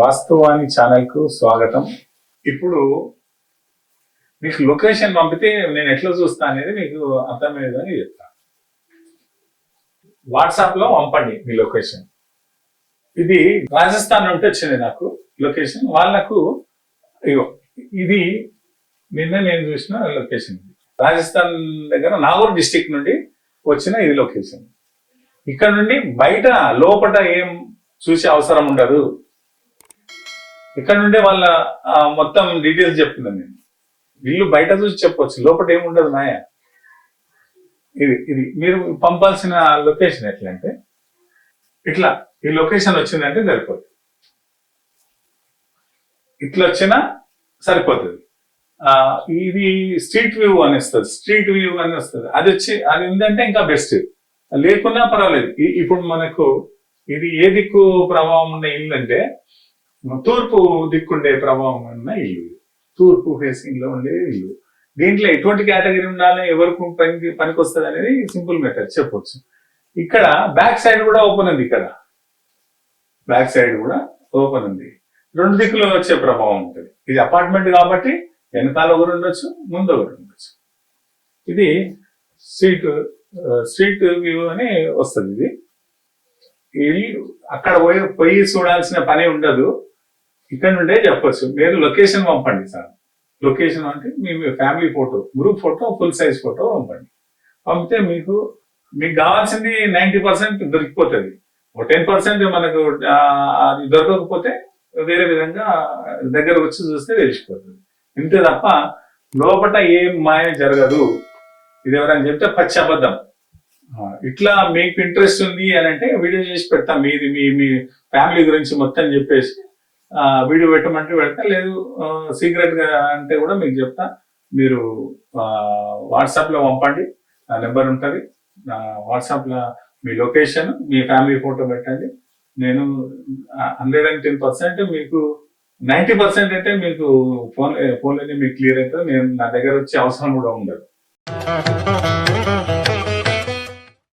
వాస్తవాని ఛానల్కు స్వాగతం. ఇప్పుడు మీకు లొకేషన్ పంపితే నేను ఎట్లా చూస్తా అనేది మీకు అర్థమయ్యేదని చెప్తా. వాట్సాప్లో పంపండి మీ లొకేషన్. ఇది రాజస్థాన్ నుండి వచ్చింది నాకు లొకేషన్. వాళ్ళకు ఇగో ఇది నిన్న నేను చూసిన లొకేషన్ ఇది. రాజస్థాన్ దగ్గర నాగూర్ డిస్టిక్ నుండి వచ్చిన ఇది లొకేషన్. ఇక్కడ నుండి బయట లోపల ఏం చూసే అవసరం ఉండదు. ఇక్కడ నుండే వాళ్ళ మొత్తం డీటెయిల్స్ చెప్తున్నాను నేను. ఇల్లు బయట చూసి చెప్పొచ్చు లోపల ఏముండదు మాయ ఇది ఇది మీరు పంపాల్సిన లొకేషన్ ఎట్లంటే అంటే ఇట్లా ఈ లొకేషన్ వచ్చిందంటే సరిపోతుంది ఇట్లా వచ్చినా సరిపోతుంది. ఇది స్ట్రీట్ వ్యూ అని వస్తుంది స్ట్రీట్ వ్యూ అని వస్తుంది. అది వచ్చి అది ఉందంటే ఇంకా బెస్ట్. లేకున్నా పర్వాలేదు. ఇప్పుడు మనకు ఇది ఏ దిక్కు ప్రభావం ఉన్న ఇల్లు అంటే తూర్పు దిక్కుండే ప్రభావం ఉన్న ఇల్లు. తూర్పు ఫేసింగ్లో ఉండే ఇల్లు. దీంట్లో ఎటువంటి కేటగిరీ ఉండాలని ఎవరికి పనికి పనికి వస్తుంది అనేది సింపుల్ మెథడ్ చెప్పొచ్చు. ఇక్కడ బ్యాక్ సైడ్ కూడా ఓపెన్ ఉంది ఇక్కడ. బ్యాక్ సైడ్ కూడా ఓపెన్ ఉంది. రెండు దిక్కులో వచ్చే ప్రభావం ఉంటుంది. ఇది అపార్ట్మెంట్ కాబట్టి వెనకాల ఒకరు ఉండొచ్చు ముందు ఒకరు ఉండొచ్చు. ఇది స్ట్రీట్ స్ట్రీట్ వ్యూ అని వస్తుంది ఇది. అక్కడ పోయి పోయి చూడాల్సిన పని ఉండదు. ఇక్కడ నుండే చెప్పచ్చు. మీరు లొకేషన్ పంపండి సార్. లొకేషన్ అంటే మీ మీ family photo group photo full size photo పంపండి. పంపితే మీకు మీకు కావాల్సింది నైంటీ పర్సెంట్ దొరికిపోతుంది. ఒక టెన్ పర్సెంట్ మనకు అది దొరకకపోతే వేరే విధంగా దగ్గర వచ్చి చూస్తే తెలిసిపోతుంది. ఇంతే తప్ప లోపల ఏం మాయ జరగదు. ఇది ఎవరైనా చెప్తే పచ్చి అబద్ధం. ఇట్లా మీకు ఇంట్రెస్ట్ ఉంది అని అంటే వీడియో చేసి పెడతాం. మీది మీ మీ ఫ్యామిలీ గురించి మొత్తం చెప్పేసి వీడియో పెట్టమంటే పెడతా లేదు సీక్రెట్గా అంటే కూడా మీకు చెప్తా. మీరు వాట్సాప్లో పంపండి నా నెంబర్ ఉంటుంది. వాట్సాప్లో మీ లొకేషన్ మీ ఫ్యామిలీ ఫోటో పెట్టండి. నేను హండ్రెడ్ అండ్ టెన్ పర్సెంట్ మీకు నైంటీ పర్సెంట్ అంటే మీకు ఫోన్ ఫోన్లోనే మీకు క్లియర్ అవుతుంది. నేను నా దగ్గర వచ్చే అవసరం కూడా ఉండదు.